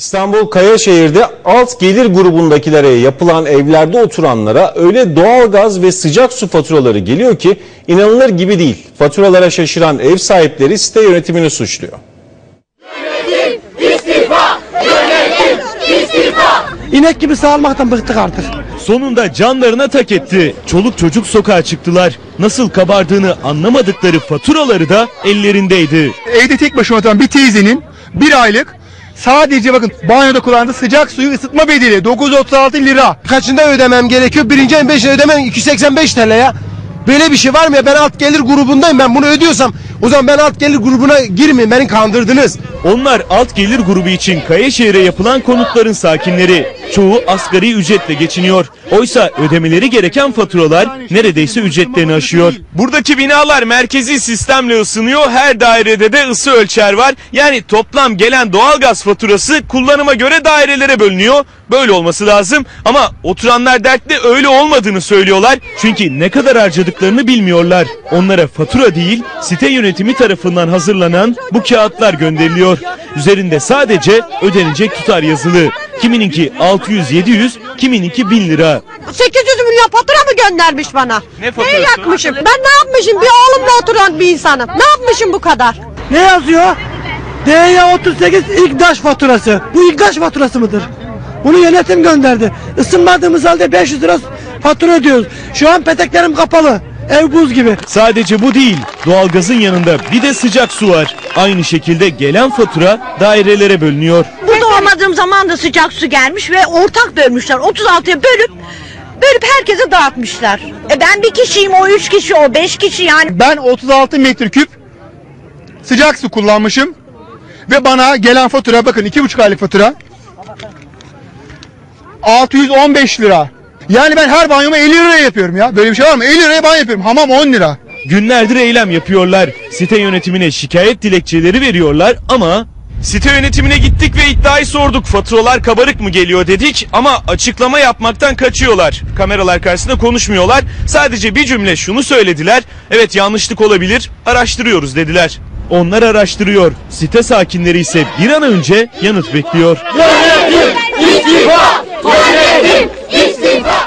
İstanbul Kayaşehir'de alt gelir grubundakilere yapılan evlerde oturanlara öyle doğalgaz ve sıcak su faturaları geliyor ki inanılır gibi değil. Faturalara şaşıran ev sahipleri site yönetimini suçluyor. İnek gibi sağılmaktan bıktık artık. Sonunda canlarına tak etti. Çoluk çocuk sokağa çıktılar. Nasıl kabardığını anlamadıkları faturaları da ellerindeydi. Evde tek başına oturan bir teyzenin bir aylık sadece bakın banyoda kullandığı sıcak suyu ısıtma bedeli 936 lira. Kaçında ödemem gerekiyor? Birinci ayın beşinde ödemem 285 TL ya. Böyle bir şey var mı ya? Ben alt gelir grubundayım. Ben bunu ödüyorsam o zaman ben alt gelir grubuna girmeyin. Beni kandırdınız. Onlar alt gelir grubu için Kayaşehir'e yapılan konutların sakinleri. Çoğu asgari ücretle geçiniyor. Oysa ödemeleri gereken faturalar neredeyse ücretlerini aşıyor. Buradaki binalar merkezi sistemle ısınıyor. Her dairede de ısı ölçer var. Yani toplam gelen doğalgaz faturası kullanıma göre dairelere bölünüyor. Böyle olması lazım ama oturanlar dertli öyle olmadığını söylüyorlar. Çünkü ne kadar harcadıklarını bilmiyorlar. Onlara fatura değil site yönetimi tarafından hazırlanan bu kağıtlar gönderiliyor. Üzerinde sadece ödenecek tutar yazılı. Kimininki 600-700, kimininki 1000 lira. 800 milyon fatura mı göndermiş bana? Ne faturası? Ne yakmışım? Ben ne yapmışım? Bir oğlumla oturan bir insanım. Ne yapmışım bu kadar? Ne yazıyor? DY 38 İGDAŞ faturası. Bu İGDAŞ faturası mıdır? Bunu yönetim gönderdi. Isınmadığımız halde 500 lira fatura ödüyoruz. Şu an peteklerim kapalı. Ev buz gibi. Sadece bu değil. Doğalgazın yanında bir de sıcak su var. Aynı şekilde gelen fatura dairelere bölünüyor. Burada olmadığım zaman da sıcak su gelmiş ve ortak bölmüşler. 36'ya bölüp bölüp herkese dağıtmışlar. E ben bir kişiyim, o üç kişi, o beş kişi yani. Ben 36 metreküp sıcak su kullanmışım ve bana gelen fatura bakın 2,5 aylık fatura 615 lira. Yani ben her banyomu 50 liraya yapıyorum ya. Böyle bir şey var mı? 50 liraya banyo yapıyorum. Hamam 10 lira. Günlerdir eylem yapıyorlar. Site yönetimine şikayet dilekçeleri veriyorlar ama Site yönetimine gittik ve iddiayı sorduk. Faturalar kabarık mı geliyor dedik ama açıklama yapmaktan kaçıyorlar. Kameralar karşısında konuşmuyorlar. Sadece bir cümle şunu söylediler. Evet yanlışlık olabilir. Araştırıyoruz dediler. Onlar araştırıyor. Site sakinleri ise bir an önce yanıt bekliyor. İstifa! Yönetim istifa!